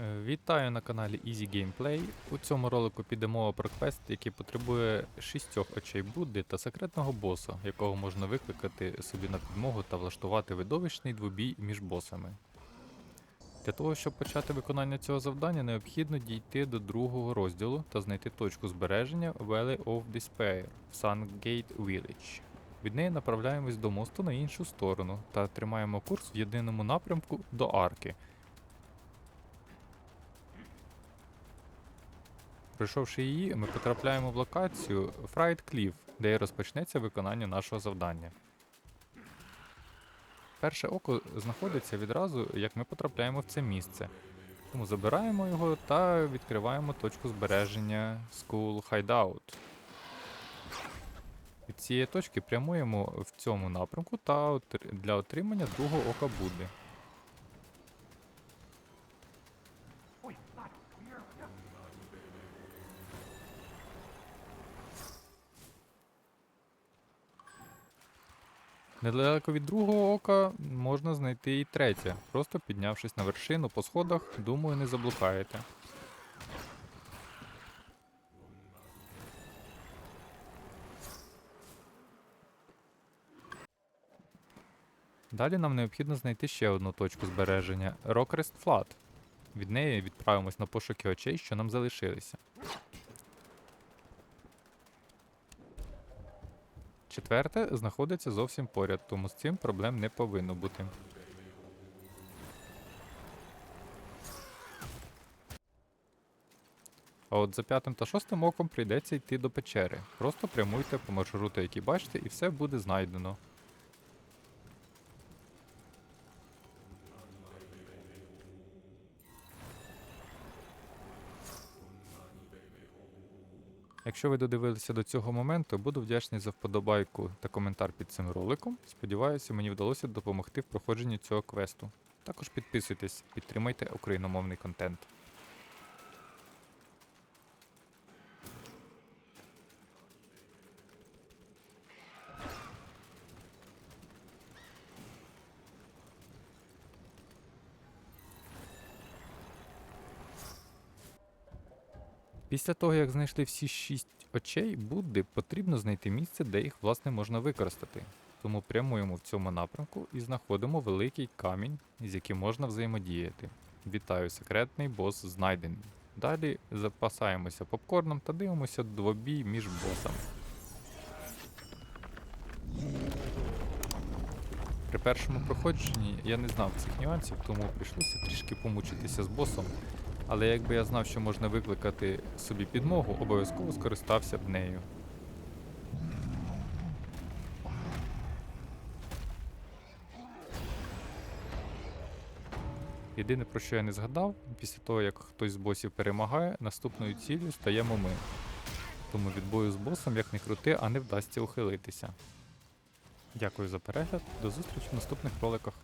Е, Вітаю на каналі Easy Gameplay. У цьому ролику піде мова про квест, який потребує шістьох очей Будди та секретного боса, якого можна викликати собі на підмогу та влаштувати видовищний двобій між босами. Для того, щоб почати виконання цього завдання, необхідно дійти до другого розділу та знайти точку збереження Valley of Despair в Sungate Village. Від неї направляємось до мосту на іншу сторону та тримаємо курс в єдиному напрямку до арки. Пройшовши її, ми потрапляємо в локацію Fried Cliff, де і розпочнеться виконання нашого завдання. Перше око знаходиться відразу, як ми потрапляємо в це місце. Тому забираємо його та відкриваємо точку збереження School Hideout. Від цієї точки прямуємо в цьому напрямку та для отримання другого ока Будди. Недалеко від другого ока можна знайти і третє, просто піднявшись на вершину по сходах, думаю, не заблукаєте. Далі нам необхідно знайти ще одну точку збереження Rockrest Flat. Від неї відправимось на пошуки очей, що нам залишилися. Четверте знаходиться зовсім поряд, тому з цим проблем не повинно бути. А от за п'ятим та шостим оком прийдеться йти до печери. Просто прямуйте по маршруту, який бачите, і все буде знайдено. Якщо ви додивилися до цього моменту, буду вдячний за вподобайку та коментар під цим роликом. Сподіваюся, мені вдалося допомогти в проходженні цього квесту. Також підписуйтесь, підтримайте україномовний контент. Після того, як знайшли всі шість очей Будди, потрібно знайти місце, де їх власне можна використати. Тому прямуємо в цьому напрямку і знаходимо великий камінь, з яким можна взаємодіяти. Вітаю, секретний бос знайдений. Далі запасаємося попкорном та дивимося двобій між босами. При першому проходженні я не знав цих нюансів, тому прийшлося трішки помучитися з босом. Але якби я знав, що можна викликати собі підмогу, обов'язково скористався б нею. Єдине, про що я не згадав, після того, як хтось з босів перемагає, наступною ціллю стаємо ми. Тому від бою з босом як не крути, а не вдасться ухилитися. Дякую за перегляд, до зустрічі в наступних роликах.